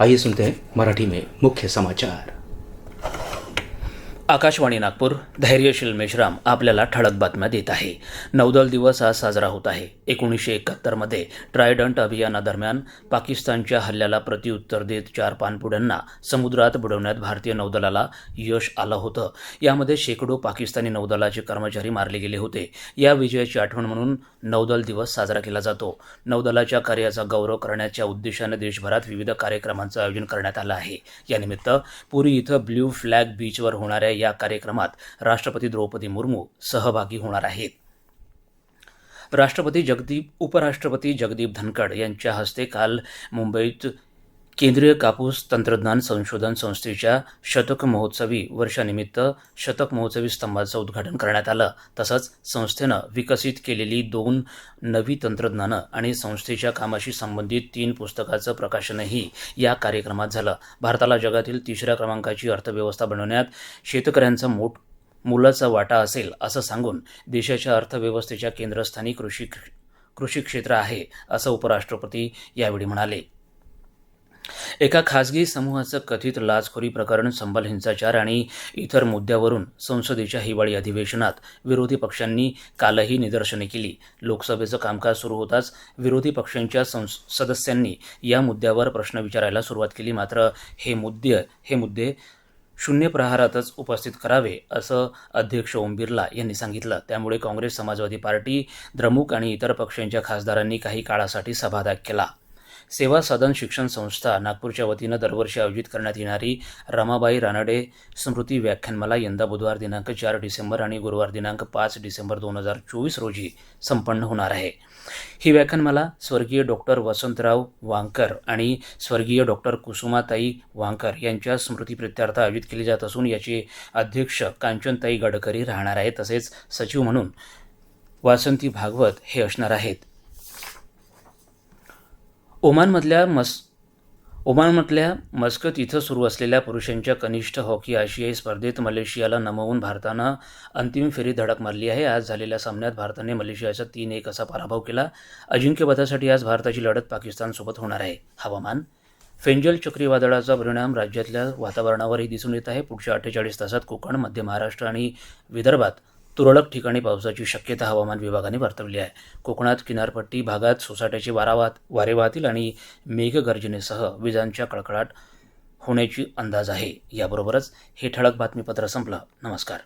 आइए सुनते हैं मराठी में मुख्य समाचार। आकाशवाणी नागपूर धैर्यशील मेश्राम आपल्याला ठळक बातम्या देत आहे. नौदल दिवस आज साजरा होत आहे. एकोणीसशे एकाहत्तरमध्ये ट्रायडंट अभियानादरम्यान पाकिस्तानच्या हल्ल्याला प्रत्युत्तर देत चार पाणपुड्यांना समुद्रात बुडवण्यात भारतीय नौदलाला यश आलं होतं. यामध्ये शेकडो पाकिस्तानी नौदलाचे कर्मचारी मारले गेले होते. या विजयाची आठवण म्हणून नौदल दिवस साजरा केला जातो. नौदलाच्या कार्याचा गौरव करण्याच्या उद्देशाने देशभरात विविध कार्यक्रमांचं आयोजन करण्यात आलं आहे. यानिमित्त पुरी इथं ब्ल्यू फ्लॅग बीचवर होणाऱ्या या कार्यक्रमात राष्ट्रपती द्रौपदी मुर्मू सहभागी होणार आहेत. राष्ट्रपती जगदीप उपराष्ट्रपती जगदीप धनखड यांच्या हस्ते काल मुंबईत केंद्रीय कापूस तंत्रज्ञान संशोधन संस्थेच्या शतक महोत्सवी वर्षानिमित्त शतक महोत्सवी स्तंभाचं उद्घाटन करण्यात आलं. तसंच संस्थेनं विकसित केलेली दोन नवी तंत्रज्ञानं आणि संस्थेच्या कामाशी संबंधित तीन पुस्तकाचं प्रकाशनही या कार्यक्रमात झालं. भारताला जगातील तिसऱ्या क्रमांकाची अर्थव्यवस्था बनवण्यात शेतकऱ्यांचा मोठ मोलाचा वाटा असेल असं सांगून देशाच्या अर्थव्यवस्थेच्या केंद्रस्थानी कृषी कृषी क्षेत्र आहे असं उपराष्ट्रपती यावेळी म्हणाले. एका खासगी समूहाचं कथित लाचखोरी प्रकरण संबल हिंसाचार आणि इतर मुद्द्यावरून संसदेच्या हिवाळी अधिवेशनात विरोधी पक्षांनी कालही निदर्शने केली. लोकसभेचं कामकाज सुरू होताच विरोधी पक्षांच्या सदस्यांनी या मुद्द्यावर प्रश्न विचारायला सुरुवात केली. मात्र हे मुद्दे हे मुद्दे शून्य प्रहारातच उपस्थित करावे असं अध्यक्ष ओम बिर्ला यांनी सांगितलं. त्यामुळे काँग्रेस समाजवादी पार्टी द्रमुक आणि इतर पक्षांच्या खासदारांनी काही काळासाठी सभात्याग केला. सेवा सदन शिक्षण संस्था नागपूरच्या वतीनं दरवर्षी आयोजित करण्यात येणारी रमाबाई रानडे स्मृती व्याख्यानमाला यंदा बुधवार दिनांक चार डिसेंबर आणि गुरुवार दिनांक पाच डिसेंबर दोन हजार चोवीस रोजी संपन्न होणार आहे. ही व्याख्यानमाला स्वर्गीय डॉक्टर वसंतराव वांकर आणि स्वर्गीय डॉक्टर कुसुमाताई वांकर यांच्या स्मृतीप्रित्यर्थ आयोजित केली जात असून याचे अध्यक्ष कांचनताई गडकरी राहणार आहेत तसेच सचिव म्हणून वासंती भागवत हे असणार आहेत. ओमानमधल्या मस ओमानमधल्या मस्कत इथं सुरू असलेल्या पुरुषांच्या कनिष्ठ हॉकी आशियाई स्पर्धेत मलेशियाला नमवून भारतानं अंतिम फेरीत धडक मारली आहे. आज झालेल्या सामन्यात भारताने मलेशियाचा तीन एक असा पराभव केला. अजिंक्यपदासाठी आज भारताची लढत पाकिस्तानसोबत होणार आहे. हवामान. फेंजल चक्रीवादळाचा परिणाम राज्यातल्या वातावरणावरही दिसून येत आहे. पुढच्या अठ्ठेचाळीस तासात कोकण मध्य महाराष्ट्र आणि विदर्भात तुरळक ठिकाणी पावसाची शक्यता हवामान विभागाने वर्तवली आहे. कोकणात किनारपट्टी भागात सोसाट्याचे वारा वाहत वारे वाहतील आणि मेघगर्जनेसह विजांच्या कडकडाट होण्याची अंदाज आहे. याबरोबरच हे ठळक बातमीपत्र संपलं. नमस्कार.